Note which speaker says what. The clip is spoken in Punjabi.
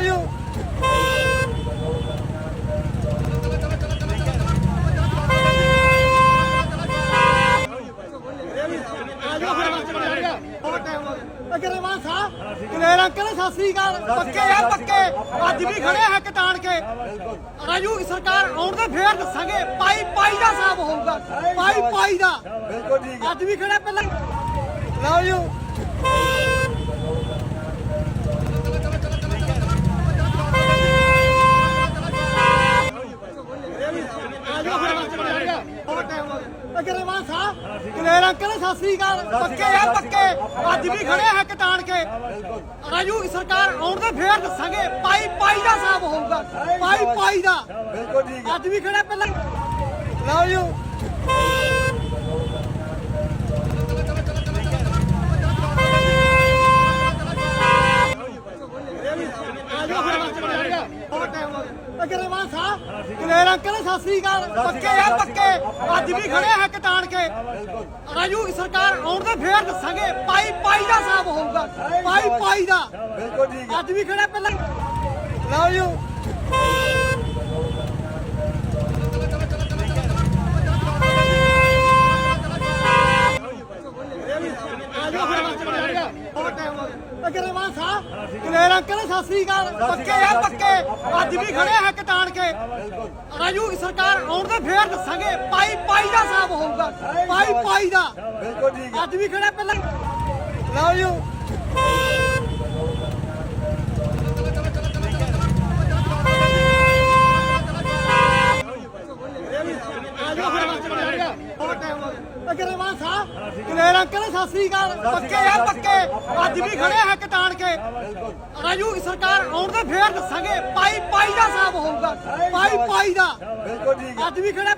Speaker 1: ਲਓ ਜੀ ਅਗਰਵਾਲ ਸਾਹਿਬ ਕਲੇਰ ਅੰਕਲ ਸਤਿ ਸ੍ਰੀ ਅਕਾਲ ਪੱਕੇ ਆ ਪੱਕੇ। ਅੱਜ ਵੀ ਖੜੇ ਆ ਹੱਕ ਤਾਣ ਕੇ। ਰਾਜੂ ਸਰਕਾਰ ਆਉਣ ਦੇ ਫੇਰ ਦੱਸਾਂਗੇ। ਪਾਈ ਪਾਈ ਦਾ ਹਿਸਾਬ ਹੋਊਗਾ। ਪਾਈ ਪਾਈ ਦਾ।
Speaker 2: ਬਿਲਕੁਲ ਠੀਕ
Speaker 1: ਅੱਜ ਵੀ ਖੜੇ ਪਹਿਲਾਂ। ਲਓ ਜੀ। ਅਗਰਵਾਲ ਸਾਹਿਬ ਕਲੇਰ ਅੰਕਲ ਸਤਿ ਸ੍ਰੀ ਅਕਾਲ। ਪੱਕੇ ਆ ਪੱਕੇ। ਅੱਜ ਵੀ ਖੜੇ ਹੱਕ ਤਾਣ ਕੇ। ਰਾਜੂ ਸਰਕਾਰ ਆਉਣ ਦੇ ਫੇਰ ਦੱਸਾਂਗੇ। ਪਾਈ ਪਾਈ ਦਾ ਹਿਸਾਬ ਹੋਊਗਾ। ਪਾਈ ਪਾਈ ਦਾ।
Speaker 2: ਬਿਲਕੁਲ ਠੀਕ
Speaker 1: ਅੱਜ ਵੀ ਖੜੇ ਪਹਿਲਾਂ। ਲਓ ਜੀ। ਅਗਰਵਾਲ ਸਾਹਿਬ ਕਲੇਰ ਅੰਕਲ ਸਤਿ ਸ੍ਰੀ ਅਕਾਲ। ਪੱਕੇ ਆ ਪੱਕੇ। ਅੱਜ ਵੀ ਖੜੇ ਆ ਹੱਕ ਤਾਣ ਕੇ। ਰਾਜੂ ਸਰਕਾਰ ਆਉਣ ਦੇ ਫੇਰ ਦੱਸਾਂਗੇ। ਪਾਈ ਪਾਈ ਦਾ ਹਿਸਾਬ ਹੋਊਗਾ। ਪਾਈ ਪਾਈ ਦਾ।
Speaker 2: ਬਿਲਕੁਲ ਠੀਕ
Speaker 1: ਅੱਜ ਵੀ ਖੜੇ ਪਹਿਲਾਂ। ਲਓ ਜੀ। ਅਗਰਵਾਲ ਸਾਹਿਬ ਕਲੇਰ ਅੰਕਲ ਸਤਿ ਸ੍ਰੀ ਅਕਾਲ। ਪੱਕੇ ਆ ਪੱਕੇ। ਅੱਜ ਵੀ ਖੜੇ ਆ ਹੱਕ ਤਾਣ ਕੇ। ਰਾਜੂ ਸਰਕਾਰ ਆਉਣ ਦੇ ਫੇਰ ਦੱਸਾਂਗੇ ਪਾਈ ਪਾਈ ਦਾ ਹਿਸਾਬ ਹੋਊਗਾ। ਪਾਈ ਪਾਈ ਦਾ।
Speaker 2: ਬਿਲਕੁਲ ਠੀਕ
Speaker 1: ਅੱਜ ਵੀ ਖੜੇ ਪਹਿਲਾਂ ਲਓ ਜੀ। ਅਗਰਵਾਲ ਸਾਹਿਬ ਕਲੇਰ ਅੰਕਲ ਸਤਿ ਸ੍ਰੀ ਅਕਾਲ। ਪੱਕੇ ਆ ਪੱਕੇ। ਅੱਜ ਵੀ ਖੜੇ ਤਾਣ ਕੇ। ਰਾਜੂ ਸਰਕਾਰ ਆਉਣ ਦੇ ਫੇਰ ਦੱਸਾਂਗੇ। ਪਾਈ ਪਾਈ ਦਾ ਹਿਸਾਬ ਹੋਊਗਾ। ਪਾਈ ਪਾਈ ਦਾ।
Speaker 2: ਬਿਲਕੁਲ ਠੀਕ
Speaker 1: ਅੱਜ ਵੀ ਖੜੇ